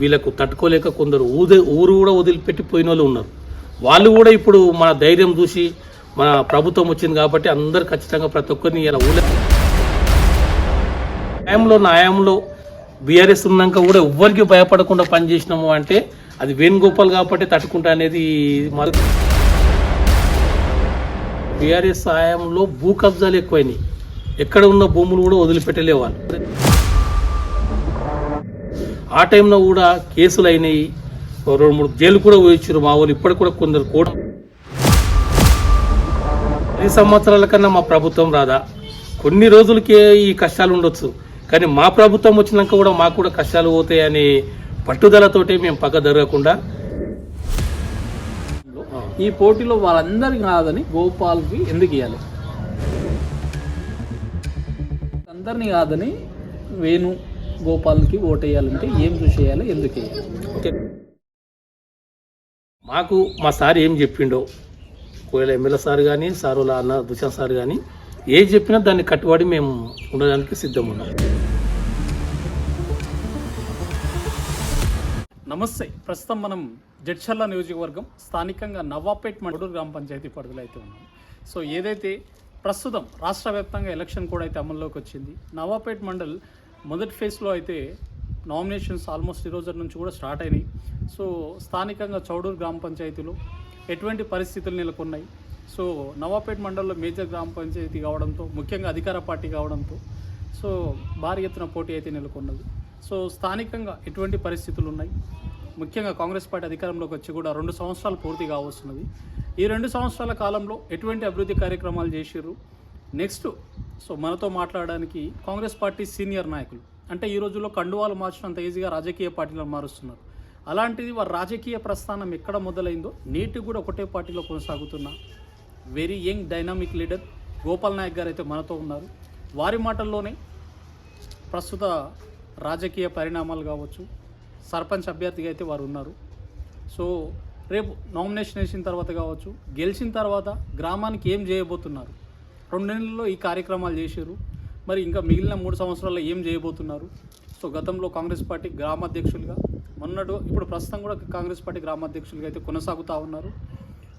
వీళ్ళకు తట్టుకోలేక కొందరు ఊదే ఊరు కూడా వదిలిపెట్టి పోయిన వాళ్ళు ఉన్నారు. వాళ్ళు కూడా ఇప్పుడు మన ధైర్యం చూసి మన ప్రభుత్వం వచ్చింది కాబట్టి అందరు ఖచ్చితంగా ప్రతి ఒక్కరిని ఇలా ఊళ్ళ న్యాయంలో న్యాయంలో బీఆర్ఎస్ ఉన్నాక కూడా ఎవ్వరికి భయపడకుండా పనిచేసినాము అంటే అది వేణుగోపాల్ కాబట్టి తట్టుకుంటా అనేది మా బీఆర్ఎస్ హయాంలో భూ కబ్జాలు ఎక్కువైనాయి. ఎక్కడ ఉన్న భూములు కూడా వదిలిపెట్టలే వాళ్ళు ఆ టైంలో కూడా కేసులు అయినాయి రెండు మూడు జైలు కూడా పోయించారు మా వాళ్ళు ఇప్పటికి కూడా కొందరు కూడా పది సంవత్సరాల కన్నా మా ప్రభుత్వం రాదా? కొన్ని రోజులకే ఈ కష్టాలు ఉండొచ్చు. కానీ మా ప్రభుత్వం వచ్చినాక కూడా మాకు కూడా కష్టాలు పోతాయని పట్టుదలతోటే మేము పక్క జరగకుండా. ఈ పోటీలో వాళ్ళందరికీ కాదని గోపాల్కి ఎందుకు ఇవ్వాలి అందరినీ కాదని వేణు గోపాల్కి ఓటు వేయాలంటే ఏం చూసి వేయాలి ఎందుకు వేయాలి? ఓకే. మాకు మా సార్ ఏం చెప్పిండో ఒకవేళ ఎమ్మెల్యే సార్ కానీ సారుల అన్న దుషాన్ సార్ కానీ ఏది చెప్పినా దాన్ని కట్టుబడి మేము ఉండడానికి సిద్ధం ఉన్నాం నమస్తే. ప్రస్తుతం మనం జడ్చర్ల నియోజకవర్గం స్థానికంగా నవాపేట్ మండూరు గ్రామ పంచాయతీ పరిధిలో అయితే ఉన్నాం. సో ఏదైతే ప్రస్తుతం రాష్ట్ర వ్యాప్తంగా ఎలక్షన్ కూడా అయితే అమల్లోకి వచ్చింది నవాపేట్ మండల్ మొదటి ఫేజ్లో అయితే నామినేషన్స్ ఆల్మోస్ట్ ఈ రోజు నుంచి కూడా స్టార్ట్ అయినాయి. సో స్థానికంగా చౌడూరు గ్రామ పంచాయతీలో ఎటువంటి పరిస్థితులు నెలకొన్నాయి. సో నవాపేట్ మండలంలో మేజర్ గ్రామ పంచాయతీ కావడంతో ముఖ్యంగా అధికార పార్టీ కావడంతో సో భారీ ఎత్తున పోటీ అయితే నెలకొన్నది. సో స్థానికంగా ఎటువంటి పరిస్థితులు ఉన్నాయి? ముఖ్యంగా కాంగ్రెస్ పార్టీ అధికారంలోకి వచ్చి కూడా రెండు సంవత్సరాలు పూర్తి కావస్తున్నది ఈ రెండు సంవత్సరాల కాలంలో ఎటువంటి అభివృద్ధి కార్యక్రమాలు చేసిర్రు? నెక్స్ట్ సో మనతో మాట్లాడడానికి కాంగ్రెస్ పార్టీ సీనియర్ నాయకులు. అంటే ఈ రోజుల్లో కండువాలు మార్చినంత ఈజీగా రాజకీయ పార్టీలను మారుస్తున్నారు. అలాంటిది వారి రాజకీయ ప్రస్థానం ఎక్కడ మొదలైందో నేటి కూడా ఒకటే పార్టీలో కొనసాగుతున్న very young dynamic leader Gopal Nayak గారు అయితే మనతో ఉన్నారు. వారి మాటల్లోనే ప్రస్తుత రాజకీయ పరిణామాలు కావచ్చు సర్పంచ్ అభ్యర్థిగా అయితే వారు ఉన్నారు. సో రేపు నామినేషన్ వేసిన తర్వాత కావచ్చు గెలిచిన తర్వాత గ్రామానికి ఏం చేయబోతున్నారు? రెండు నెలల్లో ఈ కార్యక్రమాలు చేశారు. మరి ఇంకా మిగిలిన మూడు సంవత్సరాల్లో ఏం చేయబోతున్నారు? సో గతంలో కాంగ్రెస్ పార్టీ గ్రామాధ్యక్షులుగా మొన్నటి ఇప్పుడు ప్రస్తుతం కూడా కాంగ్రెస్ పార్టీ గ్రామాధ్యక్షులుగా అయితే కొనసాగుతూ ఉన్నారు.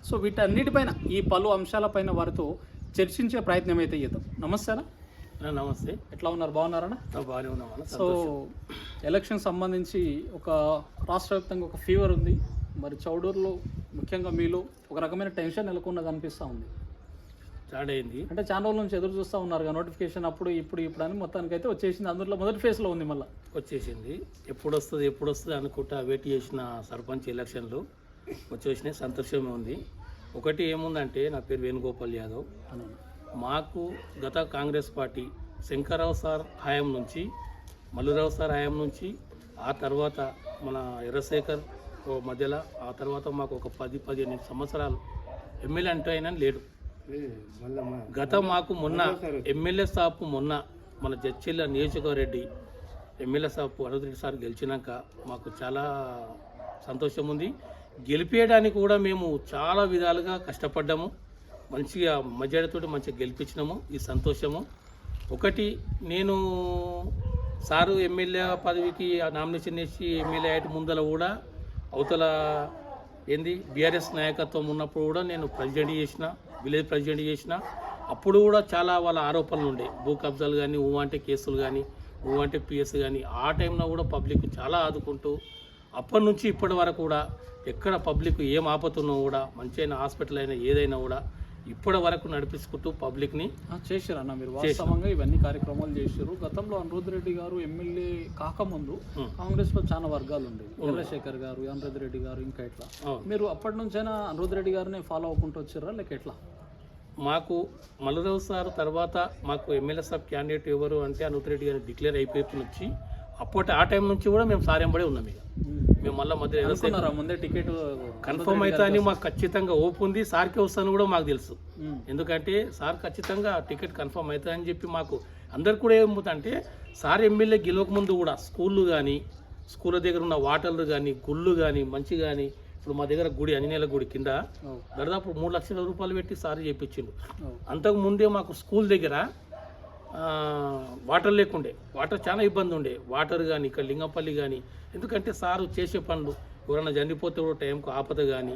సో వీటన్నిటిపైన ఈ పలు అంశాలపైన వారితో చర్చించే ప్రయత్నం అయితే చేద్దాం. నమస్తేనా అన్న, నమస్తే. ఎట్లా ఉన్నారు? బాగున్నారనా ఆ, బాగానే ఉన్నామన్న సో ఎలక్షన్ సంబంధించి ఒక రాష్ట్ర వ్యాప్తంగా ఒక ఫీవర్ ఉంది. మరి చౌడూరులో ముఖ్యంగా మీలో ఒక రకమైన టెన్షన్ నెలకొన్నది అనిపిస్తూ ఉంది. స్టార్ట్ అయింది. అంటే చాలా రోజుల నుంచి ఎదురు చూస్తూ ఉన్నారు నోటిఫికేషన్ అప్పుడు ఇప్పుడు ఇప్పుడు అని మొత్తానికైతే వచ్చేసింది. అందులో మొదటి ఫేజ్లో ఉంది మళ్ళీ. వచ్చేసింది. ఎప్పుడు వస్తుంది ఎప్పుడు వస్తుంది అనుకుంటా వెయిట్ చేసిన సర్పంచ్ ఎలక్షన్లు వచ్చేసినాయి సంతోషమే ఉంది. ఒకటి ఏముందంటే నా పేరు వేణుగోపాల్ యాదవ్. మాకు గత కాంగ్రెస్ పార్టీ శంకర్రావు సార్ హయాం నుంచి మల్లురావు సార్ హయాం నుంచి ఆ తర్వాత మన ఎర్రశేఖర్ మధ్యలో ఆ తర్వాత మాకు ఒక పది పదిహేను సంవత్సరాలు ఎమ్మెల్యే అంటే అయినా లేడు. గత మాకు మొన్న ఎమ్మెల్యే సాపు మొన్న మన జడ్చిల్ల నియోజకరెడ్డి ఎమ్మెల్యే సాపు అరుదరెడ్డి సార్ గెలిచినాక మాకు చాలా సంతోషం ఉంది గెలిపేయడానికి కూడా మేము చాలా విధాలుగా కష్టపడ్డాము. మంచిగా మెజారిటీతో మంచిగా గెలిపించినాము. ఈ సంతోషము. ఒకటి నేను సారు ఎమ్మెల్యే పదవికి నామినేషన్ వేసి ఎమ్మెల్యే అయ్యే ముందర కూడా అవతల ఏంది బీఆర్ఎస్ నాయకత్వం ఉన్నప్పుడు కూడా నేను ప్రెసిడెంట్ చేసిన. విలేజ్ ప్రెసిడెంట్ చేసిన అప్పుడు కూడా చాలా వాళ్ళ ఆరోపణలు ఉండే. భూ కబ్జాలు కానీ ఊ అంటే కేసులు కానీ ఊ అంటే పిఎస్ కానీ ఆ టైంలో కూడా పబ్లిక్ చాలా ఆదుకుంటూ అప్పటి నుంచి ఇప్పటి వరకు కూడా ఎక్కడ పబ్లిక్ ఏం ఆపతున్నా కూడా మంచి హాస్పిటల్ అయినా ఏదైనా కూడా ఇప్పటి వరకు నడిపించుకుంటూ పబ్లిక్ని చేశారు అన్న మీరు. వాస్తవంగా ఇవన్నీ కార్యక్రమాలు చేశారు. గతంలో అనురుద్ రెడ్డి గారు ఎమ్మెల్యే కాకముందు. కాంగ్రెస్లో చాలా వర్గాలు ఉండేవి చంద్రశేఖర్ గారు అనురుద్ రెడ్డి గారు ఇంకా ఎట్లా. మీరు అప్పటి నుంచైనా అనురుద్ రెడ్డి గారిని ఫాలో అవ్వకుంటూ వచ్చారా? లేక ఎట్లా? మాకు మల్లరావు సార్ తర్వాత మాకు ఎమ్మెల్యే సాబ్ క్యాండిడేట్ ఎవరు అంటే అనంత్ రెడ్డి గారిని డిక్లేర్ అయిపోయి నుంచి అప్పటి ఆ టైం నుంచి కూడా మేము సారెంబడే ఉన్నాం ఇక. మేము మళ్ళీ మధ్య ముందే టికెట్ కన్ఫర్మ్ అవుతా అని మాకు ఖచ్చితంగా ఓపు ఉంది. సార్కి వస్తాను కూడా మాకు తెలుసు. ఎందుకంటే సార్ ఖచ్చితంగా టికెట్ కన్ఫర్మ్ అవుతుంది అని చెప్పి మాకు అందరు కూడా ఏమవుతుందంటే సార్ ఎమ్మెల్యే గెలవక ముందు కూడా స్కూళ్ళు కానీ స్కూళ్ళ దగ్గర ఉన్న వాటర్లు కానీ గుళ్ళు కానీ మంచి కానీ ఇప్పుడు మా దగ్గర గుడి అంజనేయుల గుడి కింద దాదాపు మూడు లక్షల రూపాయలు పెట్టి సార్ చేయించిండు అంతకు ముందే మాకు స్కూల్ దగ్గర వాటర్ లేకుండే. వాటర్ చాలా ఇబ్బంది ఉండే. వాటర్ కానీ ఇక్కడ లింగంపల్లి కానీ ఎందుకంటే సారు చేసే పనులు ఎవరైనా చనిపోతే కూడా టైంకు ఆపద కానీ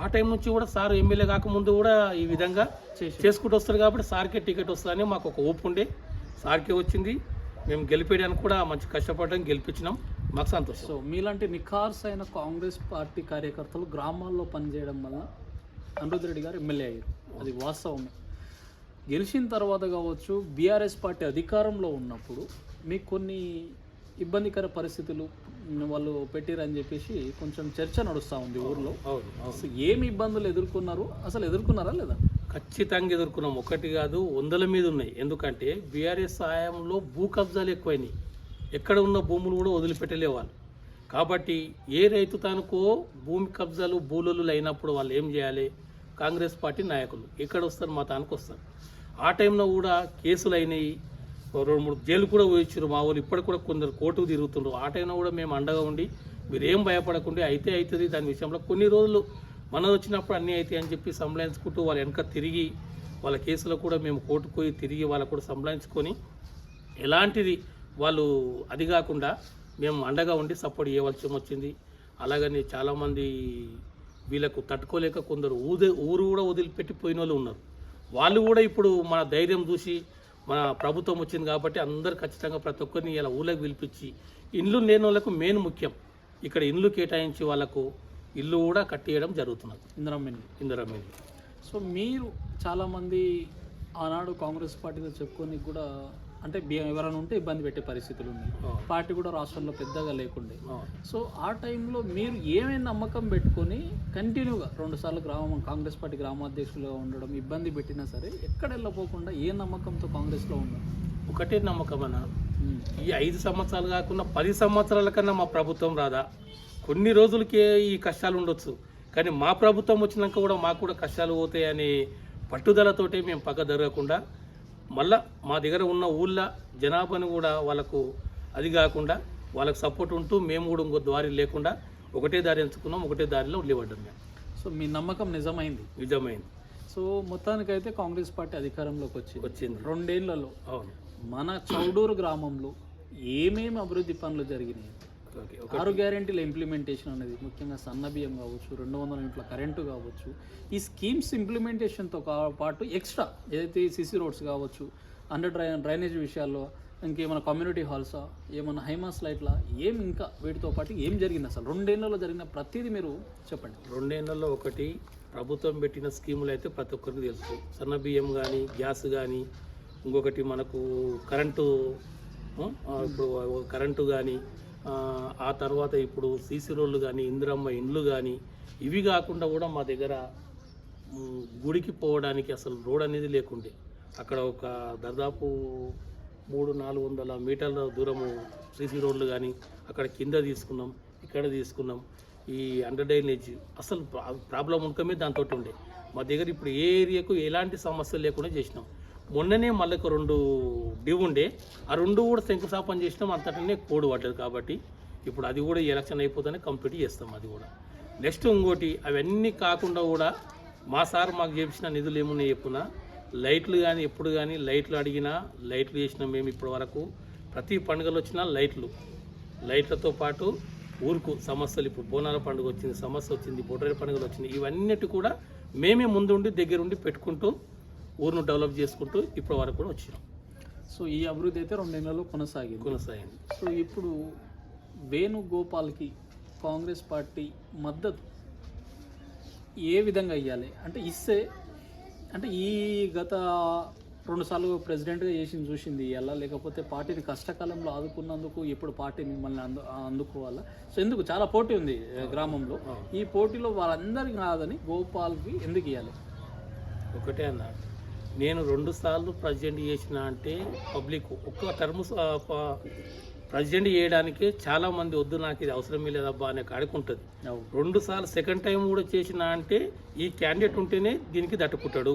ఆ టైం నుంచి కూడా సార్ ఎమ్మెల్యే కాకముందు కూడా ఈ విధంగా చేసి చేసుకుంటూ వస్తారు కాబట్టి సార్కే టికెట్ వస్తుందని మాకు ఒక ఓపు ఉండే. సార్కే వచ్చింది. మేము గెలిపేయడానికి కూడా మంచి కష్టపడడం గెలిపించినాం. మాకు సంతోషం. సో మీలాంటి నిఖార్స్ అయిన కాంగ్రెస్ పార్టీ కార్యకర్తలు గ్రామాల్లో పనిచేయడం వల్ల అనిరుద్ధ్ రెడ్డి గారు ఎమ్మెల్యే అయ్యారు. అది వాస్తవమే. గెలిచిన తర్వాత కావచ్చు బీఆర్ఎస్ పార్టీ అధికారంలో ఉన్నప్పుడు మీకు కొన్ని ఇబ్బందికర పరిస్థితులు వాళ్ళు పెట్టిరని చెప్పేసి కొంచెం చర్చ నడుస్తూ ఉంది ఊర్లో. అసలు ఏమి ఇబ్బందులు ఎదుర్కొన్నారు? అసలు ఎదుర్కొన్నారా లేదా? ఖచ్చితంగా ఎదుర్కొన్నాం. ఒకటి కాదు వందల మీద ఉన్నాయి. ఎందుకంటే బీఆర్ఎస్ హయాంలో భూ కబ్జాలు ఎక్కువైనాయి. ఎక్కడ ఉన్న భూములు కూడా వదిలిపెట్టలే వాళ్ళు కాబట్టి ఏ రైతు తనకో భూమి కబ్జాలు బూలలు అయినప్పుడు వాళ్ళు ఏం చేయాలి? కాంగ్రెస్ పార్టీ నాయకులు. ఎక్కడ వస్తారు? మా తానికి వస్తారు. ఆ టైంలో కూడా కేసులు అయినాయి. రెండు మూడు జైలు కూడా పోయించారు మా వాళ్ళు. ఇప్పటికి కూడా కొందరు కోర్టుకు తిరుగుతుండ్రు. ఆ టైంలో కూడా మేము అండగా ఉండి మీరు ఏం భయపడకుండా అయితే అవుతుంది దాని విషయంలో కొన్ని రోజులు మనం వచ్చినప్పుడు అన్నీ అవుతాయి అని చెప్పి సంబలాయించుకుంటూ వాళ్ళ వెనక తిరిగి వాళ్ళ కేసులో కూడా మేము కోర్టుకు పోయి తిరిగి వాళ్ళకు కూడా సంబలాయించుకొని ఎలాంటిది వాళ్ళు అది కాకుండా మేము అండగా ఉండి సపోర్ట్ చేయవలసి వచ్చింది. అలాగని చాలామంది వీళ్ళకు తట్టుకోలేక కొందరు ఊదే ఊరు కూడా వదిలిపెట్టి పోయిన వాళ్ళు ఉన్నారు. వాళ్ళు కూడా ఇప్పుడు మన ధైర్యం చూసి మన ప్రభుత్వం వచ్చింది కాబట్టి అందరు ఖచ్చితంగా ప్రతి ఒక్కరిని ఇలా ఊళ్ళకి పిలిపించి ఇండ్లు లేని వాళ్ళకు మెయిన్ ముఖ్యం. ఇక్కడ ఇండ్లు కేటాయించి వాళ్ళకు ఇల్లు కూడా కట్టేయడం జరుగుతున్నది. ఇందిరమ్మిని ఇందిరామిల్లి సో మీరు చాలామంది ఆనాడు కాంగ్రెస్ పార్టీతో చెప్పుకొని కూడా అంటే ఎవరైనా ఉంటే ఇబ్బంది పెట్టే పరిస్థితులు ఉన్నాయి. పార్టీ కూడా రాష్ట్రంలో పెద్దగా లేకుండే. సో ఆ టైంలో మీరు ఏమైనా నమ్మకం పెట్టుకొని కంటిన్యూగా రెండుసార్లు గ్రామం కాంగ్రెస్ పార్టీ గ్రామాధ్యక్షులుగా ఉండడం ఇబ్బంది పెట్టినా సరే ఎక్కడ వెళ్ళపోకుండా ఏ నమ్మకంతో కాంగ్రెస్లో ఉన్నారు? ఒకటే నమ్మకం అన్న. ఈ ఐదు సంవత్సరాలు కాకుండా పది సంవత్సరాల కన్నా మా ప్రభుత్వం రాదా? కొన్ని రోజులకే ఈ కష్టాలు ఉండొచ్చు. కానీ మా ప్రభుత్వం వచ్చినాక కూడా మాకు కూడా కష్టాలు పోతాయని పట్టుదలతోటే మేము పక్క జరగకుండా మళ్ళా మా దగ్గర ఉన్న ఊళ్ళ జనాభాను కూడా వాళ్ళకు అది కాకుండా వాళ్ళకి సపోర్ట్ ఉంటూ మేము కూడా ఇంకో దారి లేకుండా ఒకటే దారి ఎంచుకున్నాం ఒకటే దారిలో వెళ్ళిపడ్డాం మేము. సో మీ నమ్మకం నిజమైంది? నిజమైంది. సో మొత్తానికైతే కాంగ్రెస్ పార్టీ అధికారంలోకి వచ్చింది. వచ్చింది. రెండేళ్ళలో అవును. మన చౌడూరు గ్రామంలో ఏమేమి అభివృద్ధి పనులు జరిగినాయి? ఆరు గ్యారెంటీల ఇంప్లిమెంటేషన్ అనేది ముఖ్యంగా సన్న బియ్యం కావచ్చు రెండు వందల ఇంట్ల కరెంటు కావచ్చు ఈ స్కీమ్స్ ఇంప్లిమెంటేషన్తో పాటు ఎక్స్ట్రా ఏదైతే సిసి రోడ్స్ కావచ్చు అండర్ డ్రై డ్రైనేజ్ విషయాల్లో ఇంకేమైనా కమ్యూనిటీ హాల్సా ఏమైనా హైమాస్ లైట్లా ఏం ఇంకా వీటితో పాటు ఏం జరిగింది అసలు? రెండేళ్ళలో జరిగిన ప్రతిదీ మీరు చెప్పండి. రెండేళ్ళలో ఒకటి ప్రభుత్వం పెట్టిన స్కీములు అయితే ప్రతి ఒక్కరికి తెలుసు. సన్న బియ్యం కానీ గ్యాస్ కానీ ఇంకొకటి మనకు కరెంటు ఇప్పుడు కరెంటు కానీ ఆ తర్వాత ఇప్పుడు సీసీ రోడ్లు కానీ ఇందిరమ్మ ఇండ్లు కానీ ఇవి కాకుండా కూడా మా దగ్గర గుడికి పోవడానికి అసలు రోడ్ అనేది లేకుండే. అక్కడ ఒక దాదాపు మూడు నాలుగు వందల మీటర్ల దూరము సీసీ రోడ్లు కానీ అక్కడ కింద తీసుకున్నాం ఇక్కడ తీసుకున్నాం. ఈ అండర్ డ్రైనేజ్ అసలు ప్రాబ్లం ఉండకమే దాంతో ఉండే. మా దగ్గర ఇప్పుడు ఏ ఏరియాకు ఎలాంటి సమస్యలు లేకుండా చేసినాం. మొన్ననే మళ్ళీ ఒక రెండు డివ్ ఉండే. ఆ రెండు కూడా శంకుస్థాపన చేసినాం అంతటనే కోడ్ పడ్డది కాబట్టి ఇప్పుడు అది కూడా ఎలక్షన్ అయిపోతేనే కంప్లీట్ చేస్తాం అది కూడా. నెక్స్ట్ ఇంకోటి అవన్నీ కాకుండా కూడా మా సార్ మాకు చేపించిన నిధులు ఏమున్నాయి చెప్పున? లైట్లు కానీ ఎప్పుడు కానీ లైట్లు అడిగినా లైట్లు చేసినాం మేము ఇప్పటి వరకు. ప్రతి పండుగలు వచ్చినా లైట్లు. లైట్లతో పాటు ఊరుకు సమస్యలు ఇప్పుడు బోనాల పండుగ వచ్చింది సమస్య వచ్చింది బొడ్రాయి పండుగలు వచ్చింది ఇవన్నిటి కూడా మేమే ముందుండి దగ్గరుండి పెట్టుకుంటూ ఊరును డెవలప్ చేసుకుంటూ ఇప్పటి వరకు కూడా వచ్చినాం. సో ఈ అభివృద్ధి అయితే రెండేళ్ళలో కొనసాగింది. కొనసాగింది. సో ఇప్పుడు వేణుగోపాల్కి కాంగ్రెస్ పార్టీ మద్దతు ఏ విధంగా ఇవ్వాలి అంటే ఇస్తే అంటే ఈ గత రెండు సార్లు ప్రెసిడెంట్గా చేసింది చూసింది ఇవ్వాలా లేకపోతే పార్టీని కష్టకాలంలో ఆదుకున్నందుకు ఇప్పుడు పార్టీ మిమ్మల్ని అందు అందుకోవాలా? సో ఎందుకు? చాలా పోటీ ఉంది గ్రామంలో. ఈ పోటీలో వాళ్ళందరికీ కాదని గోపాల్కి ఎందుకు ఇవ్వాలి ఒకటే అన్న. నేను రెండు సార్లు ప్రెసిడెంట్ చేసిన అంటే పబ్లిక్ ఒక్క టర్మ్ ప్రెసిడెంట్ చేయడానికి చాలా మంది వద్దు నాకు ఇది అవసరమే లేదబ్బా అనే కాడికి ఉంటుంది. రెండు సార్లు సెకండ్ టైం కూడా చేసిన అంటే ఈ క్యాండిడేట్ ఉంటేనే దీనికి దట్టుకుంటాడు.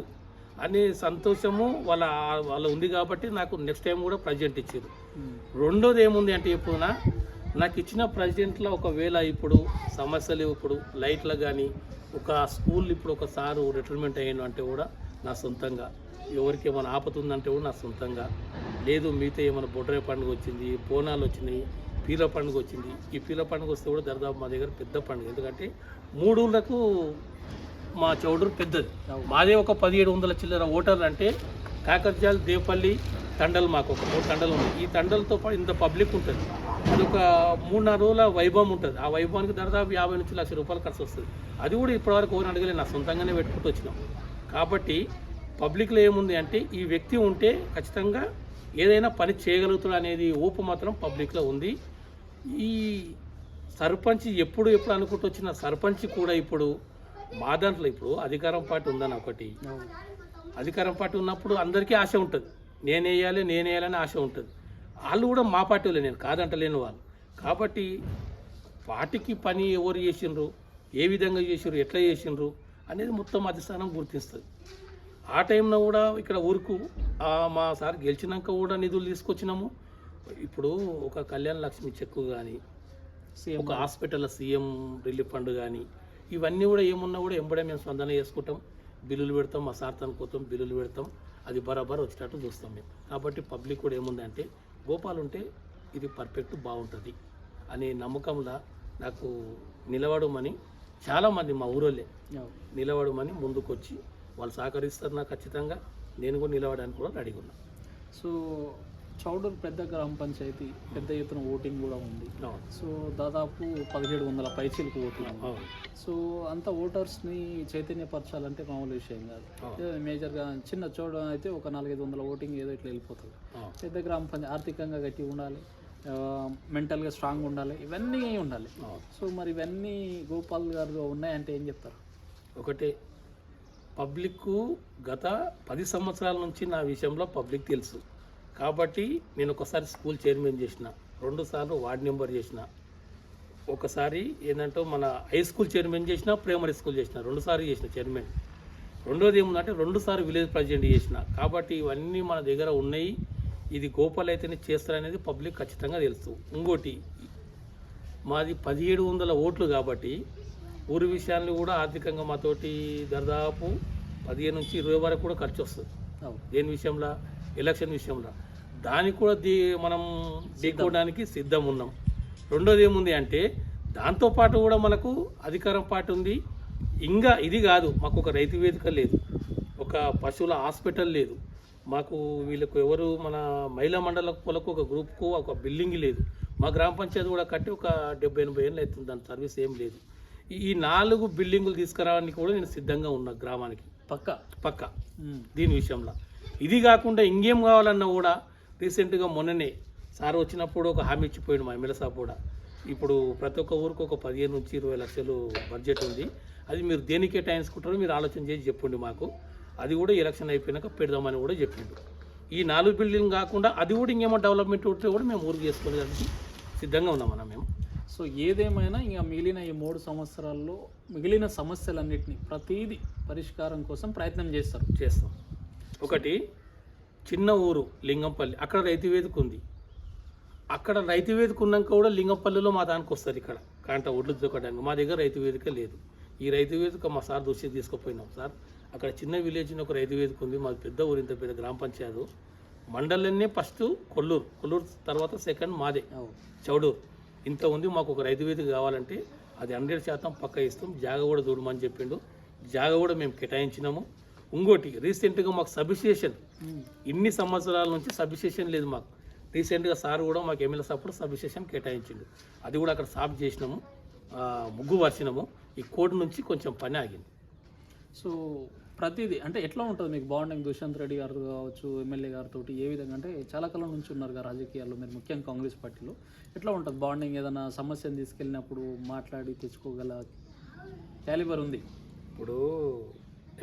అనే సంతోషము వాళ్ళ వాళ్ళ ఉంది కాబట్టి నాకు నెక్స్ట్ టైం కూడా ప్రెసిడెంట్ ఇచ్చారు. ఉమ్. రెండోది ఏముంది అంటే ఇప్పుడునా నాకు ఇచ్చిన ప్రెసిడెంట్లో ఒకవేళ ఇప్పుడు సమస్యలు ఇప్పుడు లైట్లు కానీ ఒక స్కూల్ ఇప్పుడు ఒక సారు రిటైర్మెంట్ అయ్యాను అంటే కూడా నా సొంతంగా. ఎవరికి ఏమైనా ఆపతుందంటే కూడా నా సొంతంగా. లేదు మిగతా ఏమైనా బొడ్రాయి పండుగ వచ్చింది బోనాలు వచ్చినాయి పీల పండుగ వచ్చింది. ఈ పీల పండుగ వస్తే కూడా దరిదాపు మా దగ్గర పెద్ద పండుగ. ఎందుకంటే మూడులకు మా చౌడూరు పెద్దది. మాదే ఒక పదిహేడు వందల చిల్లర ఓటర్లు అంటే కాకర్జాల్ దేపల్లి తండలు మాకు ఒక మూడు తండలు ఉన్నాయి. ఈ తండలతో పాటు ఇంత పబ్లిక్ ఉంటుంది. అది ఒక మూడు నాలుగు రోజుల వైభవం ఉంటుంది. ఆ వైభవానికి దాదాపు యాభై నుంచి లక్ష రూపాయలు ఖర్చు వస్తుంది. అది కూడా ఇప్పటివరకు ఓన్ అడగలేదు. నా సొంతంగానే పెట్టుకుంటూ వచ్చినాం. కాబట్టి పబ్లిక్లో ఏముంది అంటే ఈ వ్యక్తి ఉంటే ఖచ్చితంగా ఏదైనా పని చేయగలుగుతాడు అనేది ఊపు మాత్రం పబ్లిక్లో ఉంది. ఈ సర్పంచ్ ఎప్పుడు ఎప్పుడు అనుకుంటూ వచ్చిన సర్పంచ్ కూడా ఇప్పుడు మా దాంట్లో ఇప్పుడు అధికారం పార్టీ ఉందని ఒకటి. అధికారం పార్టీ ఉన్నప్పుడు అందరికీ ఆశ ఉంటుంది. నేను వేయాలి నేను వేయాలని ఆశ ఉంటుంది. వాళ్ళు కూడా మా పార్టీ వాళ్ళే నేను కాదంటలేని వాళ్ళు. కాబట్టి పార్టీకి పని ఎవరు చేసిండ్రు? ఏ విధంగా చేసిండ్రు? ఎట్లా చేసిండ్రు? అనేది మొత్తం అధిష్టానం గుర్తిస్తుంది. ఆ టైంలో కూడా ఇక్కడ ఊరుకు మా సార్ గెలిచినాక కూడా నిధులు తీసుకొచ్చినాము. ఇప్పుడు ఒక కళ్యాణ లక్ష్మి చెక్కు కానీ సీఎం ఒక హాస్పిటల్ సీఎం రిలీఫ్ ఫండ్ కానీ ఇవన్నీ కూడా ఏమున్నా కూడా ఎంబడే మేము స్పందన చేసుకుంటాం. బిల్లులు పెడతాం మా సార్ తనుకోతాం బిల్లులు పెడతాం. అది బరాబర్ వచ్చేటట్టు చూస్తాం మేము. కాబట్టి పబ్లిక్ కూడా ఏముందంటే గోపాల్ ఉంటే ఇది పర్ఫెక్ట్ బాగుంటుంది అనే నమ్మకంలో నాకు నిలవడమని చాలామంది మా ఊరోళ్ళే నిలవడమని ముందుకొచ్చి వాళ్ళు సహకరిస్తారు నాకు ఖచ్చితంగా. నేను కూడా నిలవడానికి కూడా రెడీగా ఉన్నా. సో చౌడూరు పెద్ద గ్రామ పంచాయతీ పెద్ద ఎత్తున ఓటింగ్ కూడా ఉంది. సో దాదాపు పదిహేడు వందల పైచీలకు ఓట్లు. సో అంత ఓటర్స్ని చైతన్యపరచాలంటే మామూలు విషయం కాదు. మేజర్గా చిన్న చోట అయితే ఒక నాలుగైదు వందల ఓటింగ్ ఏదో ఇట్లా వెళ్ళిపోతుంది. పెద్ద గ్రామ పంచాయతీ ఆర్థికంగా గట్టి ఉండాలి. మెంటల్గా స్ట్రాంగ్ ఉండాలి. ఇవన్నీ ఉండాలి. సో మరి ఇవన్నీ గోపాల్ గారు ఉన్నాయంటే ఏం చెప్తారు? ఒకటే పబ్లిక్ గత పది సంవత్సరాల నుంచి నా విషయంలో పబ్లిక్ తెలుసు. కాబట్టి నేను ఒకసారి స్కూల్ చైర్మన్ చేసిన రెండుసార్లు వార్డ్ మెంబర్ చేసిన. ఒకసారి ఏంటంటే మన హై స్కూల్ చైర్మన్ చేసిన ప్రైమరీ స్కూల్ చేసిన రెండుసార్లు చేసిన చైర్మన్. రెండోది ఏముందంటే రెండు సార్లు విలేజ్ ప్రెసిడెంట్ చేసిన. కాబట్టి ఇవన్నీ మన దగ్గర ఉన్నాయి. ఇది గోపాల్ అయితేనే చేస్తారనేది పబ్లిక్ ఖచ్చితంగా తెలుసు. ఇంకోటి మాది పదిహేడు వందల ఓట్లు కాబట్టి ఊరి విషయాన్ని కూడా ఆర్థికంగా మాతోటి దాదాపు పదిహేను నుంచి ఇరవై వరకు కూడా ఖర్చు వస్తుంది. దేని విషయంలో? ఎలక్షన్ విషయంలో. దానికి కూడా దీ మనం ఢీకోవడానికి సిద్ధం ఉన్నాం. రెండోది ఏముంది అంటే దాంతోపాటు కూడా మనకు అధికారం పార్టీ ఉంది. ఇంకా ఇది కాదు మాకు ఒక రైతు వేదిక లేదు. ఒక పశువుల హాస్పిటల్ లేదు. మాకు వీళ్ళకు ఎవరు మన మహిళా మండలకు ఒక గ్రూప్కు ఒక బిల్డింగ్ లేదు. మా గ్రామ పంచాయతీ కూడా కట్టి ఒక డెబ్బై ఎనభై ఏళ్ళు అవుతుంది దాని సర్వీస్ ఏం లేదు. ఈ- నాలుగు బిల్డింగులు తీసుకురావడానికి కూడా నేను సిద్ధంగా ఉన్నా గ్రామానికి. పక్క పక్క. దీని విషయంలో. ఇది కాకుండా ఇంకేం కావాలన్నా కూడా రీసెంట్గా మొన్ననే సార్ వచ్చినప్పుడు ఒక హామీ ఇచ్చిపోయాడు మా ఎమ్మెల్యే సాబ్ కూడా. ఇప్పుడు ప్రతి ఒక్క ఊరికి ఒక పదిహేను నుంచి ఇరవై లక్షలు బడ్జెట్ ఉంది. అది మీరు దేనికి కేటాయించుకుంటారో మీరు ఆలోచన చేసి చెప్పండి మాకు. అది కూడా ఎలక్షన్ అయిపోయినాక పెడదామని కూడా చెప్పిండు. ఈ నాలుగు బిల్డింగ్ కాకుండా అది కూడా ఇంకేమో డెవలప్మెంట్ ఉంటే కూడా మేము ఊరికి చేసుకోవడానికి సిద్ధంగా ఉన్నామన్నా మేము. సో ఏదేమైనా ఇంకా మిగిలిన ఈ మూడు సంవత్సరాల్లో మిగిలిన సమస్యలన్నింటినీ ప్రతిదీ పరిష్కారం కోసం ప్రయత్నం చేస్తారు చేస్తాం. ఒకటి చిన్న ఊరు లింగంపల్లి. అక్కడ రైతు వేదిక ఉంది. అక్కడ రైతు వేదిక ఉన్నాక కూడా లింగంపల్లిలో మా దానికి వస్తారు ఇక్కడ. కాంట ఒడ్లు దొక్కడానికి మా దగ్గర రైతు వేదిక లేదు. ఈ రైతు వేదిక మా సార్ దృష్టి తీసుకుపోయినాం సార్. అక్కడ చిన్న విలేజ్ ఒక రైతు వేదిక ఉంది. మాది పెద్ద ఊరు ఇంత పెద్ద గ్రామ పంచాయతీ. మండలంనే ఫస్ట్ కొల్లూరు. కొల్లూరు తర్వాత సెకండ్ మాదే. చౌడూరు. ఇంత ఉంది మాకు ఒక రైతు వేదిక కావాలంటే అది హండ్రెడ్ శాతం పక్క ఇస్తాం. జాగ కూడా చూడమని చెప్పిండు. జాగ కూడా మేము కేటాయించినాము. ఇంకోటి రీసెంట్గా మాకు సబ్స్టేషన్. ఇన్ని సంవత్సరాల నుంచి సబ్స్టేషన్ లేదు మాకు. రీసెంట్గా సార్ కూడా మాకు ఎమ్మెల్యే సపోర్ట్ సబ్స్టేషన్ కేటాయించిండు. అది కూడా అక్కడ సాఫ్ చేసినాము. ముగ్గు వర్చినాము. ఈ కోర్టు నుంచి కొంచెం పని ఆగింది. సో ప్రతిదీ అంటే ఎట్లా ఉంటుంది మీకు బాండింగ్? దుష్యంత్ రెడ్డి గారు కావచ్చు ఎమ్మెల్యే గారితో ఏ విధంగా? అంటే చాలా కాలం నుంచి ఉన్నారు రాజకీయాల్లో మీరు ముఖ్యంగా కాంగ్రెస్ పార్టీలో. ఎట్లా ఉంటుంది బాండింగ్? ఏదైనా సమస్యను తీసుకెళ్ళినప్పుడు మాట్లాడి తెచ్చుకోగల క్యాలిబర్ ఉంది? ఇప్పుడు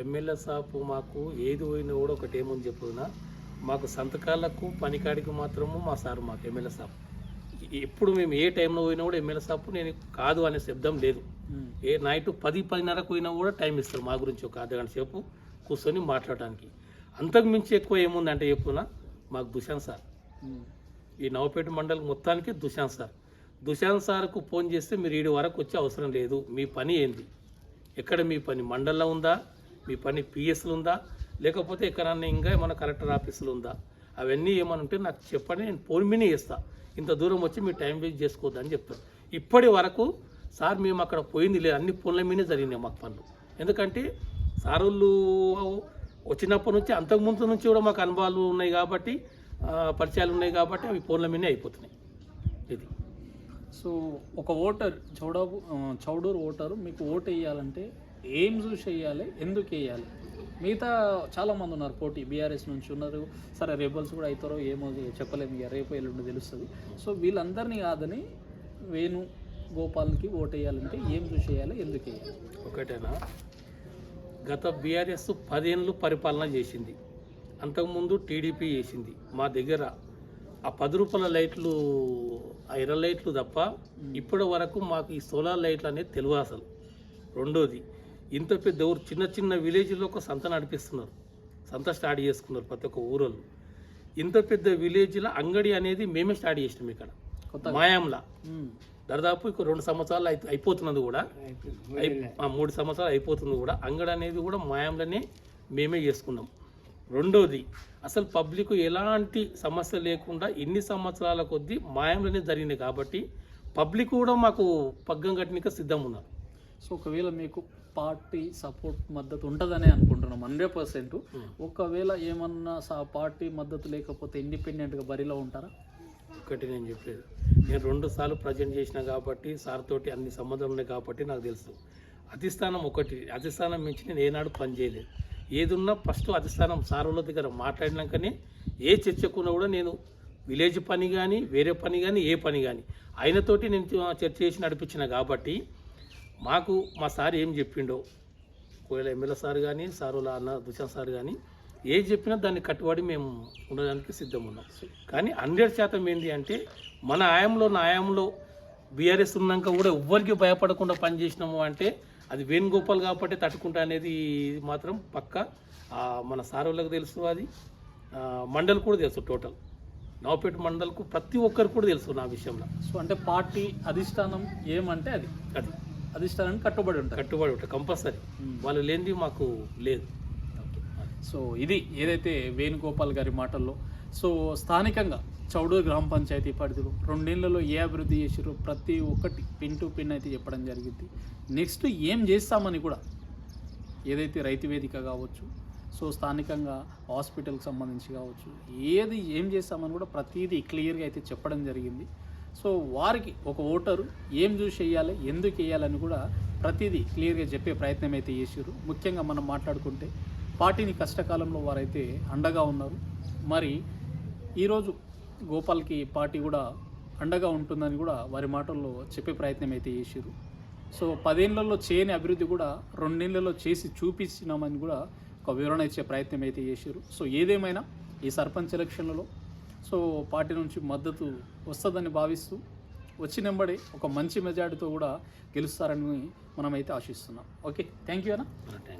ఎమ్మెల్యే సాపు మాకు ఏది పోయినా కూడా ఒకటి ఏముంది చెప్పుదునా మాకు సంతకాలకు పనికాడికి మాత్రము మా సార్ మాకు ఎమ్మెల్యే సాప్ ఎప్పుడు మేము ఏ టైంలో పోయినా కూడా ఎమ్మెల్యే సాపు నేను కాదు అనే శబ్దం లేదు. ఏ నైట్ పది పదిన్నరకు పోయినా కూడా టైం ఇస్తారు. మా గురించి ఒక అర్ధగంట సేపు కూర్చొని మాట్లాడడానికి అంతకు మించి ఎక్కువ ఏముందంటే చెప్పున మాకు దుశాంత్ సార్. ఈ నవపేట మండలం మొత్తానికి దుశాంత్ సార్. దుశాంత్ సార్కు ఫోన్ చేస్తే మీరు ఈడి వరకు వచ్చే అవసరం లేదు. మీ పని ఏంది? ఎక్కడ మీ పని? మండలంలో ఉందా? మీ పని పిఎస్లు ఉందా? లేకపోతే ఎక్కడన్నా ఇంకా ఏమైనా కలెక్టర్ ఆఫీసులు ఉందా? అవన్నీ ఏమైనా ఉంటే నాకు చెప్పండి. నేను ఫోన్ మినీ ఇస్తాను ఇంత దూరం వచ్చి మీరు టైం వేస్ట్ చేసుకోవద్దని చెప్తాను ఇప్పటి వరకు సార్ మేము అక్కడ పోయింది లేదు అన్ని ఫోన్ల మీదే జరిగినాయి మాకు పనులు. ఎందుకంటే సార్ వాళ్ళు వచ్చినప్పటి నుంచి అంతకుముందు నుంచి కూడా మాకు అనుభవాలు ఉన్నాయి కాబట్టి పరిచయాలు ఉన్నాయి కాబట్టి అవి ఫోన్ల మీదే అయిపోతున్నాయి. ఇది. సో ఒక ఓటర్ చౌడూ చౌడూరు ఓటరు మీకు ఓటు వేయాలంటే ఏం చూసి వేయాలి ఎందుకు వేయాలి? మిగతా చాలామంది ఉన్నారు పోటీ బీఆర్ఎస్ నుంచి ఉన్నారు. సరే రేబల్స్ కూడా అవుతారో ఏమో చెప్పలేము ఇక రేపు ఎల్లుండి తెలుస్తుంది. సో వీళ్ళందరినీ కాదని వేణు గోపాల్కి ఓటు వేయాలంటే ఏం చూసి వేయాలి ఎందుకు వేయాలి? ఒకటేనా? గత బీఆర్ఎస్ పదేళ్ళు పరిపాలన చేసింది. అంతకుముందు టీడీపీ చేసింది. మా దగ్గర ఆ పది రూపాయల లైట్లు ఆ ఇరవై లైట్లు తప్ప ఇప్పటి వరకు మాకు ఈ సోలార్ లైట్లు అనేది తెలియదు అసలు. రెండోది ఇంత పెద్ద ఊరు చిన్న చిన్న విలేజ్లో ఒక సంత నడిపిస్తున్నారు. సంత స్టార్ట్ చేసుకున్నారు ప్రతి ఒక్క ఊరోళ్ళు. ఇంత పెద్ద విలేజ్లో అంగడి అనేది మేమే స్టార్ట్ చేసినాం ఇక్కడ. మాయాంలా. దాదాపు ఇక రెండు సంవత్సరాలు అయి అయిపోతున్నది కూడా. మూడు సంవత్సరాలు అయిపోతుంది కూడా. అంగడి అనేది కూడా మాయంలోనే మేమే చేసుకున్నాం. రెండోది అసలు పబ్లిక్ ఎలాంటి సమస్య లేకుండా ఇన్ని సంవత్సరాల కొద్దీ మాయంలోనే జరిగింది కాబట్టి పబ్లిక్ కూడా మాకు పగ్గం కట్టడానికి సిద్ధం ఉన్నారు. సో ఒకవేళ మీకు పార్టీ సపోర్ట్ మద్దతు ఉంటుందనే అనుకుంటున్నాం హండ్రెడ్ పర్సెంట్. ఒకవేళ ఏమన్నా పార్టీ మద్దతు లేకపోతే ఇండిపెండెంట్గా బరిలో ఉంటారా? ఒకటి నేను చెప్పలేదు. నేను రెండు సార్లు ప్రజెంట్ చేసిన కాబట్టి సార్ తోటి అన్ని సంబంధం ఉన్నాయి కాబట్టి నాకు తెలుసు. అధిష్టానం ఒకటి. అధిష్టానం మించి నేను ఏనాడు పని చేయలేదు. ఏది ఉన్నా ఫస్ట్ అధిష్టానం సార్వల దగ్గర మాట్లాడినాకనే ఏ చర్చకున్నా కూడా నేను విలేజ్ పని కానీ వేరే పని కానీ ఏ పని కానీ ఆయనతోటి నేను చర్చ చేసి నడిపించిన కాబట్టి మాకు మా సార్ ఏం చెప్పిండో ఒకవేళ ఎమ్మెల్యే సార్ కానీ సార్ అన్న దుషాన్ సార్ కానీ ఏది చెప్పినా దాన్ని కట్టుబడి మేము ఉండడానికి సిద్ధం ఉన్నాం కానీ హండ్రెడ్ శాతం ఏంటి అంటే మన ఆయంలో నా ఆయంలో బీఆర్ఎస్ ఉన్నాక కూడా ఎవ్వరికి భయపడకుండా పనిచేసినాము అంటే అది వేణుగోపాల్ కాబట్టి తట్టుకుంటా అనేది మాత్రం పక్క. మన సార్ వాళ్ళకి తెలుసు అది. మండల్ కూడా తెలుసు టోటల్. నవపేట మండల్కు ప్రతి ఒక్కరికి కూడా తెలుసు నా విషయంలో. సో అంటే పార్టీ అధిష్టానం ఏమంటే అది? అది. అధిష్టానానికి కట్టుబడి ఉంటారు. కట్టుబడి ఉంటుంది కంపల్సరీ. వాళ్ళు లేనిది మాకు లేదు. సో ఇది ఏదైతే వేణుగోపాల్ గారి మాటల్లో సో స్థానికంగా చౌడూరు గ్రామ పంచాయతీ పరిధిలో రెండేళ్ళలో ఏ అభివృద్ధి చేసారో ప్రతి ఒక్కటి పిన్ టు పిన్ అయితే చెప్పడం జరిగింది. నెక్స్ట్ ఏం చేస్తామని కూడా ఏదైతే రైతు వేదిక కావచ్చు సో స్థానికంగా హాస్పిటల్కి సంబంధించి కావచ్చు ఏది ఏం చేస్తామని కూడా ప్రతిదీ క్లియర్గా అయితే చెప్పడం జరిగింది. సో వారికి ఒక ఓటరు ఏం చూసి వేయాలి ఎందుకు వేయాలని కూడా ప్రతిదీ క్లియర్గా చెప్పే ప్రయత్నం అయితే చేసారు ముఖ్యంగా మనం మాట్లాడుకుంటే పార్టీని కష్టకాలంలో వారైతే అండగా ఉన్నారు. మరి ఈరోజు గోపాల్కి పార్టీ కూడా అండగా ఉంటుందని కూడా వారి మాటల్లో చెప్పే ప్రయత్నం అయితే చేసారు సో పదేళ్ళలో చేయని అభివృద్ధి కూడా రెండేళ్ళలో చేసి చూపించినామని కూడా ఒక వివరణ ఇచ్చే ప్రయత్నం అయితే చేశారు సో ఏదేమైనా ఈ సర్పంచ్ ఎలక్షన్లలో సో పార్టీ నుంచి మద్దతు వస్తుందని భావిస్తూ వచ్చినంబడే ఒక మంచి మెజార్టీతో కూడా గెలుస్తారని మనమైతే ఆశిస్తున్నాం. ఓకే థ్యాంక్ యూ అన్న.